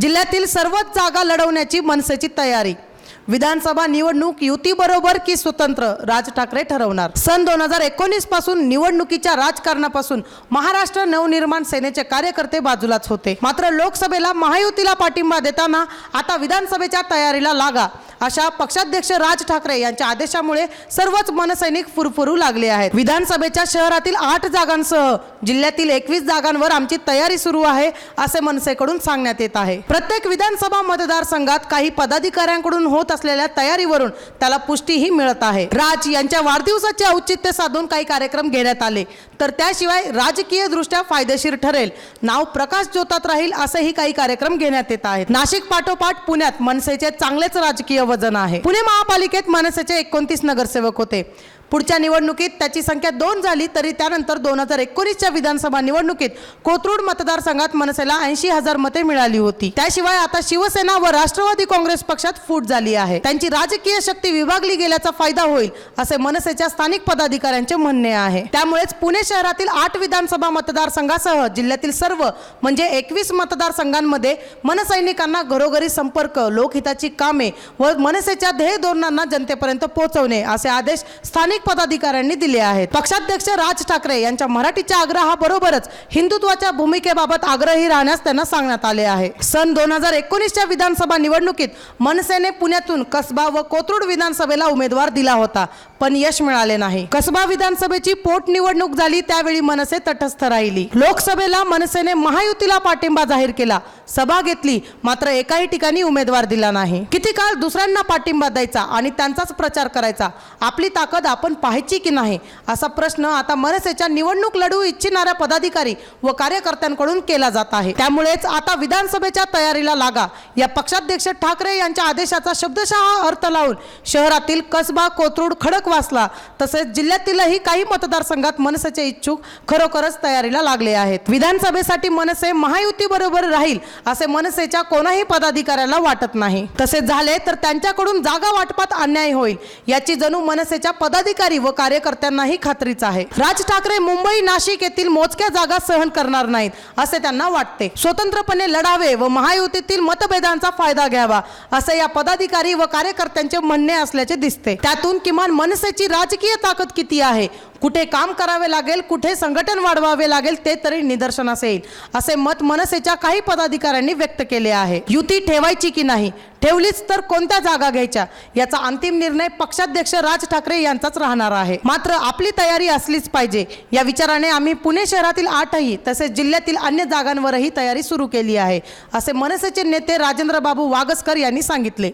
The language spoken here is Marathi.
जिल्ह्यातील सर्वच जागा लढवण्याची मनसेची तयारी. विधानसभा निवडणूक युतीबरोबर की स्वतंत्र राज ठाकरे ठरवणार. सन दोन हजार एकोणीसपासून निवडणुकीच्या राजकारणापासून महाराष्ट्र नवनिर्माण सेनेचे कार्यकर्ते बाजूलाच होते. मात्र लोकसभेला महायुतीला पाठिंबा देताना आता विधानसभेच्या तयारीला लागा. अशा पक्षाध्यक्ष राज ठाकरे यांच्या आदेशामुळे सर्वच मनसैनिक फुरफुरू लागले आहेत. विधानसभेच्या शहरातील आठ जागांसह जिल्ह्यातील एकवीस जागांवर आमची तयारी सुरू आहे असे मनसेकडून सांगण्यात येत आहे. प्रत्येक विधानसभा मतदारसंघात काही पदाधिकाऱ्यांकडून होत असलेल्या तयारीवरून त्याला पुष्टीही मिळत आहे. राज यांच्या वाढदिवसाचे औचित्य साधून काही कार्यक्रम घेण्यात आले तर त्याशिवाय राजकीय दृष्ट्या फायदेशीर ठरेल. नाव प्रकाश ज्योतात राहील असेही काही कार्यक्रम घेण्यात येत आहेत. नाशिक पाठोपाठ पुण्यात मनसेचे चांगलेच राजकीय वजन आहे. पुणे महापालिकेत मनसेचे एकोणतीस नगरसेवक होते. पुढच्या निवडणुकीत त्याची संख्या दोन झाली तरी त्यानंतर दोन हजार एकोणीसच्या विधानसभा निवडणुकीत कोथरूड मतदारसंघात मनसेला ऐंशी हजार मते मिळाली होती. त्याशिवाय आता शिवसेना व राष्ट्रवादी काँग्रेस पक्षात फूट झाली आहे. त्यांची राजकीय शक्ती विभागली गेल्याचा फायदा होईल असे मनसेच्या स्थानिक पदाधिकाऱ्यांचे म्हणणे आहे. त्यामुळेच पुणे शहरातील आठ विधानसभा मतदारसंघासह जिल्ह्यातील सर्व म्हणजे एकवीस मतदारसंघांमध्ये मनसैनिकांना घरोघरी संपर्क लोकहिताची कामे व मनसेच्या ध्येय धोरणांना जनतेपर्यंत पोहोचवणे असे आदेश स्थानिक पदाधिकाऱ्यांनी दिले आहेत. पक्षाध्यक्ष राज ठाकरे यांच्या मराठीच्या आग्रहाबरोबरच हिंदुत्वाच्या भूमिकेबाबत आग्रही राहण्यास त्यांना सांगण्यात आले आहे. सन दोन हजार एकोणीसच्या विधानसभा निवडणुकीत मनसेने पुण्यातून कसबा व कोथरूड विधानसभेला उमेदवार दिला होता. पण यश मिळाले नाही. कसबा विधानसभेची पोटनिवडणूक झाली त्यावेळी मनसे तटस्थ राहिली. लोकसभेला मनसेने महायुतीला पाठिंबा जाहीर केला. सभा घेतली मात्र एकाही ठिकाणी उमेदवार दिला नाही. किती काळ दुसऱ्यांना पाठिंबा द्यायचा आणि त्यांचाच प्रचार करायचा? आपली ताकद आपण पाहायची की नाही? असा प्रश्न आता मनसेच्या निवडणूक लढवू इच्छिणाऱ्या पदाधिकारी व कार्यकर्त्यांकडून केला जात आहे. त्यामुळेच आता विधानसभेच्या तयारीला लागा. या पक्षाध्यक्ष ठाकरे यांच्या आदेशाचा शब्दशः अर्थ लावून शहरातील कसबा कोथरूड खडक वाचला तसेच जिल्ह्यातीलही काही मतदारसंघात मनसेचे इच्छुक खरोखरच तयारीला लागले आहेत. विधानसभेसाठी मनसे महायुतीबरोबर राहील असे मनसेच्या कोणाही पदाधिकाऱ्याला वाटत नाही. तसे झाले तर त्यांच्याकडून जागा वाटपात अन्याय होईल याची जणू मनसेच्या पदाधिकारी व कार्यकर्त्यांनाही खात्रीच आहे. राज ठाकरे मुंबई नाशिक येथील मोजक्या जागा सहन करणार नाहीत असे त्यांना वाटते. स्वतंत्रपणे लढावे व महायुतीतील मतभेदांचा फायदा घ्यावा असे या पदाधिकारी व कार्यकर्त्यांचे म्हणणे असल्याचे दिसते. त्यातून किमान मनसे मनसेची राजकीय ताकद किती आहे? कुठे काम करावे लागेल कुठे संघटन वाढवावे लागेल ते तरी निदर्शनास येईल. असे मत मनसेच्या काही पदाधिकाऱ्यांनी व्यक्त केले आहे. युती ठेवायची की नाही? ठेवलीच तर कोणत्या जागा घ्यायच्या? याचा अंतिम निर्णय पक्षाध्यक्ष राज ठाकरे यांचाच राहणार आहे. मात्र आपली तयारी असलीच पाहिजे. या विचाराने आम्ही पुणे शहरातील आठही तसेच जिल्ह्यातील अन्य जागांवरही तयारी सुरू केली आहे असे मनसेचे नेते राजेंद्र बाबू वागसकर यांनी सांगितले.